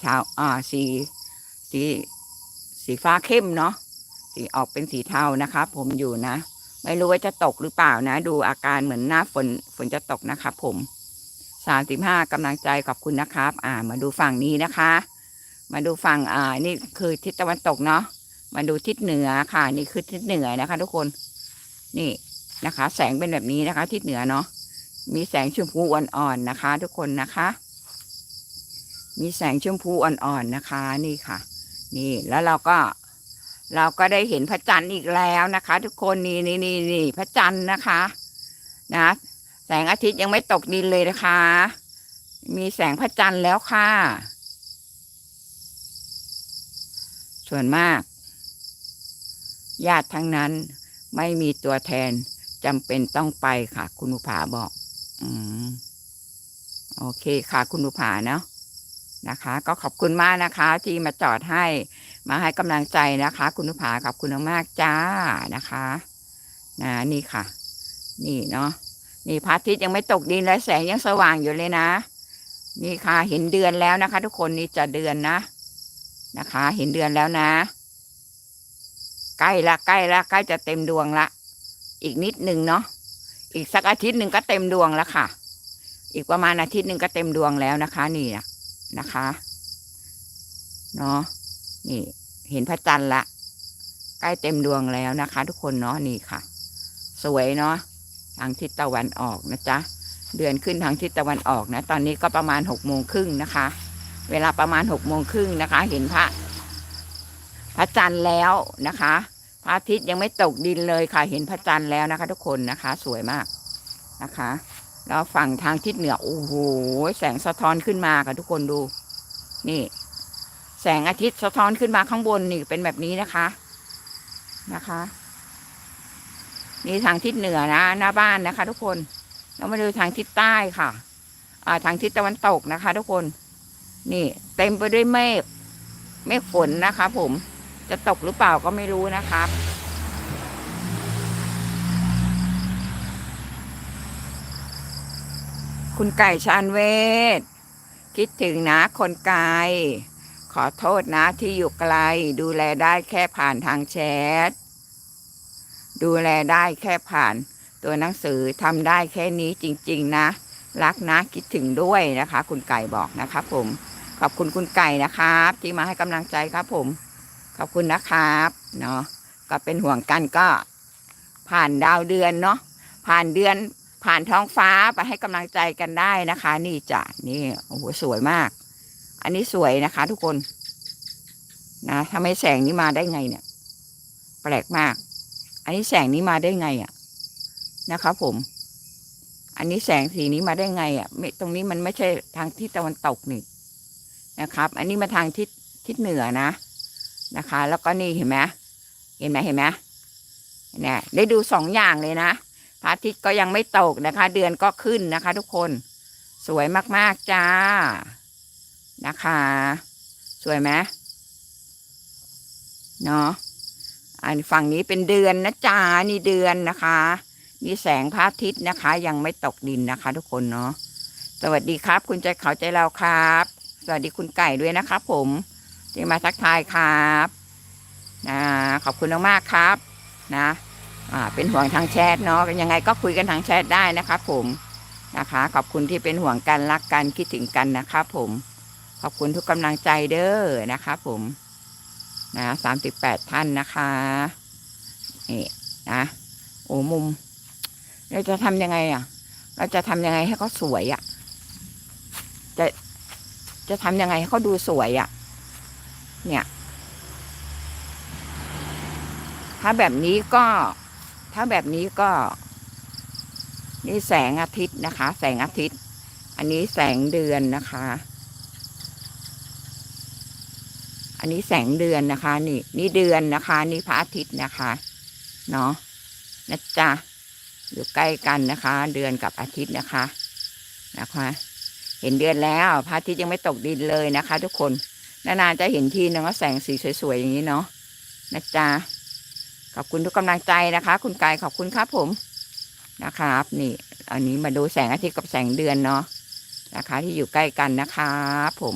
เทาอ่าสีสีสีฟ้าเข้มเนาะสีออกเป็นสีเทานะคะผมอยู่นะ ไม่รู้ว่าจะตกหรือเปล่านะ ดูอาการเหมือนหน้าฝนฝนจะตกนะครับผมสามสิบห้ากำลังใจขอบคุณนะครับ อ่า มาดูฝั่งนี้นะคะ มาดูฝั่งอ่านี่คือทิศตะวันตกเนาะมาดูทิศเหนือค่ะ นี่คือทิศเหนือนะคะ ทุกคนนี่นะคะ แสงเป็นแบบนี้นะคะ ทิศเหนือเนาะมีแสงชมพูอ่อนๆนะคะ ทุกคนนะคะ มีแสงชมพูอ่อนๆนะคะนี่ค่ะ นี่แล้วเราก็ เราก็ได้เห็นพระจันทร์อีกแล้วนะคะ ทุกคนนี่นี่นี่นี่พระจันทร์นะคะ นะแสงอาทิตย์ยังไม่ตกดินเลยนะคะ มีแสงพระจันทร์แล้วค่ะ ส่วนมาก ญาติทั้งนั้นไม่มีตัวแทนจำเป็นต้องไปค่ะ คุณอุภาบอก อืม โอเคค่ะ คุณอุภาเนาะ นะคะ ก็ขอบคุณมากนะคะ ที่มาจอดให้มาให้กำลังใจนะคะ คุณอุภาขอบคุณมากจ้านะคะนะนี่ค่ะ นี่เนาะนี่พระอาทิตย์ยังไม่ตกดินและแสงยังสว่างอยู่เลยนะ นี่ค่ะ เห็นเดือนแล้วนะคะ ทุกคนนี่จะเดือนนะนะคะ เห็นเดือนแล้วนะ ใกล้ละใกล้ละใกล้จะเต็มดวงละ อีกนิดหนึ่งเนาะอีกสักอาทิตย์หนึ่งก็เต็มดวงแล้วค่ะ อีกประมาณอาทิตย์หนึ่งก็เต็มดวงแล้วนะคะ นี่นะ นะคะเนาะนี่เห็นพระจันทร์ละใกล้เต็มดวงแล้วนะคะ ทุกคนเนาะนี่ค่ะ สวยเนาะทางทิศตะวันออกนะจ๊ะเดือนขึ้นทางทิศตะวันออกนะ ตอนนี้ก็ประมาณหกโมงครึ่งนะคะ เวลาประมาณหกโมงครึ่งนะคะ เห็นพระพระจันทร์แล้วนะคะพระอาทิตย์ยังไม่ตกดินเลยค่ะ เห็นพระจันทร์แล้วนะคะ ทุกคนนะคะ สวยมากนะคะ แล้วฝั่งทางทิศเหนือ โอ้โห แสงสะท้อนขึ้นมาค่ะทุกคนดู นี่ แสงอาทิตย์สะท้อนขึ้นมาข้างบนนี่เป็นแบบนี้นะคะ นะคะ นี่ทางทิศเหนือนะหน้าบ้านนะคะ ทุกคน แล้วมาดูทางทิศใต้ค่ะ อ่า ทางทิศตะวันตกนะคะ ทุกคน นี่ เต็มไปด้วยเมฆ เมฆฝนนะคะ ผม จะตกหรือเปล่าก็ไม่รู้นะครับ คุณไก่ชานเวทคิดถึงนะคนไกล ขอโทษนะที่อยู่ไกล ดูแลได้แค่ผ่านทางแชท ดูแลได้แค่ผ่าน ตัวหนังสือทำได้แค่นี้จริง ๆ นะ รักนะคิดถึงด้วยนะคะ คุณไก่บอกนะครับผม ขอบคุณคุณไก่นะครับ ที่มาให้กำลังใจครับผม ขอบคุณนะครับเนาะก็เป็นห่วงกันก็ผ่านดาวเดือนเนาะผ่านเดือน ผ่านท้องฟ้าไปให้กำลังใจกันได้นะคะ นี่จ้ะนี่โอ้โหสวยมาก อันนี้สวยนะคะ ทุกคน นะทำไมแสงนี้มาได้ไงเนี่ย แปลกมาก อันนี้แสงนี้มาได้ไงอะ่ะ นะครับผม อันนี้แสงสีนี้มาได้ไงอะ่ะไม่ตรงนี้มันไม่ใช่ทางทิศตะวันตกนี่นะครับ อันนี้มาทางทิศทิศเหนือนะนะคะ แล้วก็นี่เห็นไหมเห็นไหมเห็นไหมเนี่ยได้ดูสองอย่างเลยนะ พระอาทิตย์ก็ยังไม่ตกนะคะ เดือนก็ขึ้นนะคะ ทุกคนสวยมากๆจ้านะคะ สวยไหมเนาะอันฝั่งนี้เป็นเดือนนะจ้านี่เดือนนะคะนี่แสงพระอาทิตย์นะคะ ยังไม่ตกดินนะคะ ทุกคนเนาะสวัสดีครับ คุณใจเขาใจเราครับ สวัสดีคุณไก่ด้วยนะครับผมที่มาทักทายครับนะขอบคุณมากๆครับ นะ อ่าเป็นห่วงทางแชทเนาะยังไงก็คุยกันทางแชทได้นะครับผมนะคะ ขอบคุณที่เป็นห่วงกันรักกันคิดถึงกันนะครับผมขอบคุณทุกกำลังใจเด้อนะครับผมนะสามสิบแปดท่านนะคะนี่นะโอ้มุม เราจะทำยังไงอะ เราจะทำยังไงให้เขาสวยอะ จะจะทำยังไงให้เขาดูสวยอะ เนี่ย ถ้าแบบนี้ก็ ถ้าแบบนี้ก็ นี่แสงอาทิตย์นะคะ แสงอาทิตย์ อันนี้แสงเดือนนะคะ อันนี้แสงเดือนนะคะ นี่ นี่เดือนนะคะ นี่พระอาทิตย์นะคะเนาะนะจ๊ะอยู่ใกล้กันนะคะ เดือนกับอาทิตย์นะคะนะคะ เห็นเดือนแล้วพระอาทิตย์ยังไม่ตกดินเลยนะคะ ทุกคนนานๆจะเห็นทีนึงว่าแสงสีสวยๆอย่างนี้เนาะนะจ๊ะ ขอบคุณทุกกำลังใจนะคะ คุณกายขอบคุณครับผมนะครับ นี่ อันนี้มาดูแสงอาทิตย์กับแสงเดือนเนาะนะคะ ที่อยู่ใกล้กันนะครับผม